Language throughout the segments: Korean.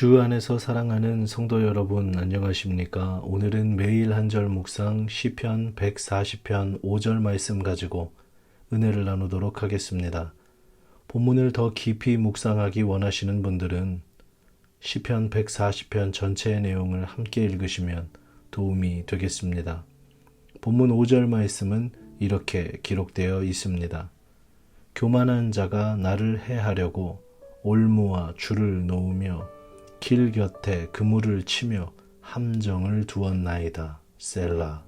주 안에서 사랑하는 성도 여러분 안녕하십니까? 오늘은 매일 한 절 묵상 시편 140편 5절 말씀 가지고 은혜를 나누도록 하겠습니다. 본문을 더 깊이 묵상하기 원하시는 분들은 시편 140편 전체의 내용을 함께 읽으시면 도움이 되겠습니다. 본문 5절 말씀은 이렇게 기록되어 있습니다. 교만한 자가 나를 해하려고 올무와 줄을 놓으며 길 곁에 그물을 치며 함정을 두었나이다. 셀라.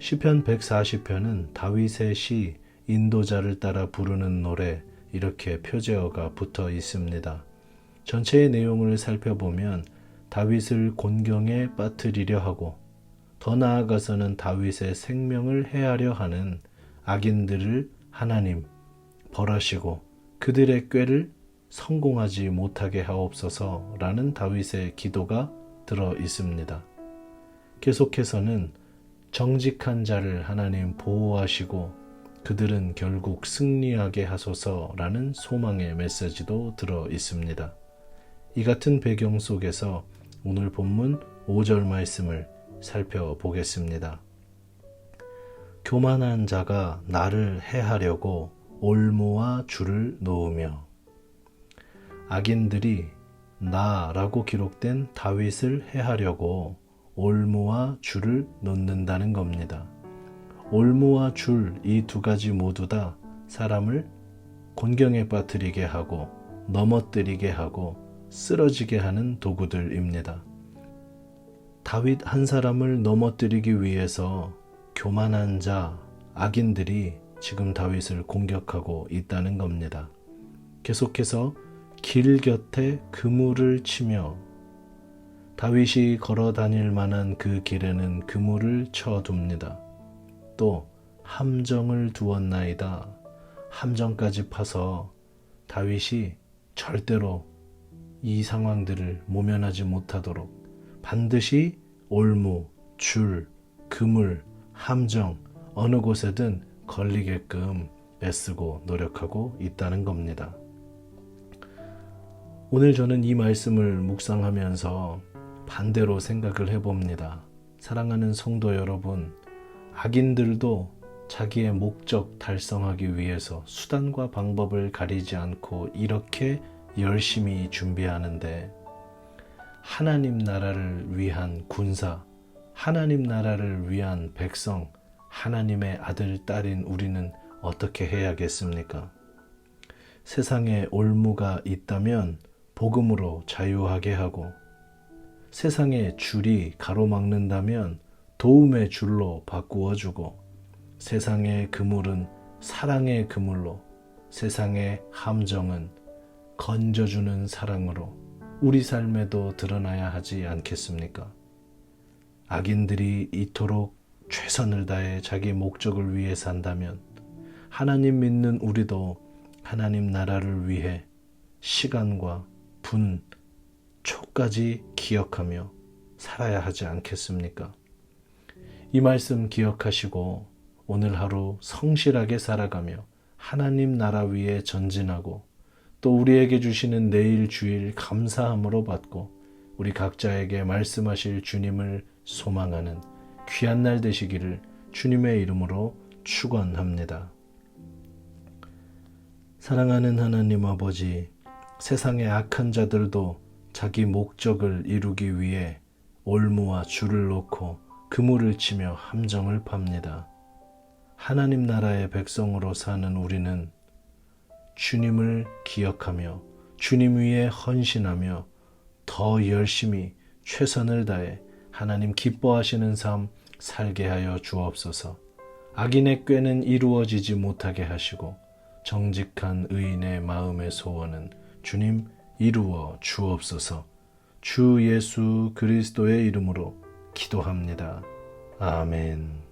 시편 140편은 다윗의 시 인도자를 따라 부르는 노래 이렇게 표제어가 붙어 있습니다. 전체의 내용을 살펴보면 다윗을 곤경에 빠뜨리려 하고 더 나아가서는 다윗의 생명을 해하려 하는 악인들을 하나님 벌하시고 그들의 꾀를 성공하지 못하게 하옵소서 라는 다윗의 기도가 들어 있습니다. 계속해서는 정직한 자를 하나님 보호하시고 그들은 결국 승리하게 하소서 라는 소망의 메시지도 들어 있습니다. 이 같은 배경 속에서 오늘 본문 5절 말씀을 살펴보겠습니다. 교만한 자가 나를 해하려고 올무와 줄을 놓으며 악인들이 나라고 기록된 다윗을 해하려고 올무와 줄을 놓는다는 겁니다. 올무와 줄 이 두 가지 모두 다 사람을 곤경에 빠뜨리게 하고 넘어뜨리게 하고 쓰러지게 하는 도구들입니다. 다윗 한 사람을 넘어뜨리기 위해서 교만한 자, 악인들이 지금 다윗을 공격하고 있다는 겁니다. 계속해서 길 곁에 그물을 치며 다윗이 걸어 다닐 만한 그 길에는 그물을 쳐둡니다. 또 함정을 두었나이다. 함정까지 파서 다윗이 절대로 이 상황들을 모면하지 못하도록 반드시 올무, 줄, 그물, 함정 어느 곳에든 걸리게끔 애쓰고 노력하고 있다는 겁니다. 오늘 저는 이 말씀을 묵상하면서 반대로 생각을 해봅니다. 사랑하는 성도 여러분, 악인들도 자기의 목적 달성하기 위해서 수단과 방법을 가리지 않고 이렇게 열심히 준비하는데 하나님 나라를 위한 군사, 하나님 나라를 위한 백성, 하나님의 아들, 딸인 우리는 어떻게 해야겠습니까? 세상에 올무가 있다면 복음으로 자유하게 하고 세상에 줄이 가로막는다면 도움의 줄로 바꾸어 주고 세상의 그물은 사랑의 그물로 세상의 함정은 건져주는 사랑으로 우리 삶에도 드러나야 하지 않겠습니까? 악인들이 이토록 최선을 다해 자기 목적을 위해 산다면 하나님 믿는 우리도 하나님 나라를 위해 시간과 분, 초까지 기억하며 살아야 하지 않겠습니까? 이 말씀 기억하시고 오늘 하루 성실하게 살아가며 하나님 나라 위에 전진하고 또 우리에게 주시는 내일 주일 감사함으로 받고 우리 각자에게 말씀하실 주님을 소망하는 귀한 날 되시기를 주님의 이름으로 축원합니다. 사랑하는 하나님 아버지, 세상의 악한 자들도 자기 목적을 이루기 위해 올무와 줄을 놓고 그물을 치며 함정을 팝니다. 하나님 나라의 백성으로 사는 우리는 주님을 기억하며 주님 위에 헌신하며 더 열심히 최선을 다해 하나님 기뻐하시는 삶 살게 하여 주옵소서. 악인의 꾀는 이루어지지 못하게 하시고 정직한 의인의 마음의 소원은 주님 이루어 주옵소서. 주 예수 그리스도의 이름으로 기도합니다. 아멘.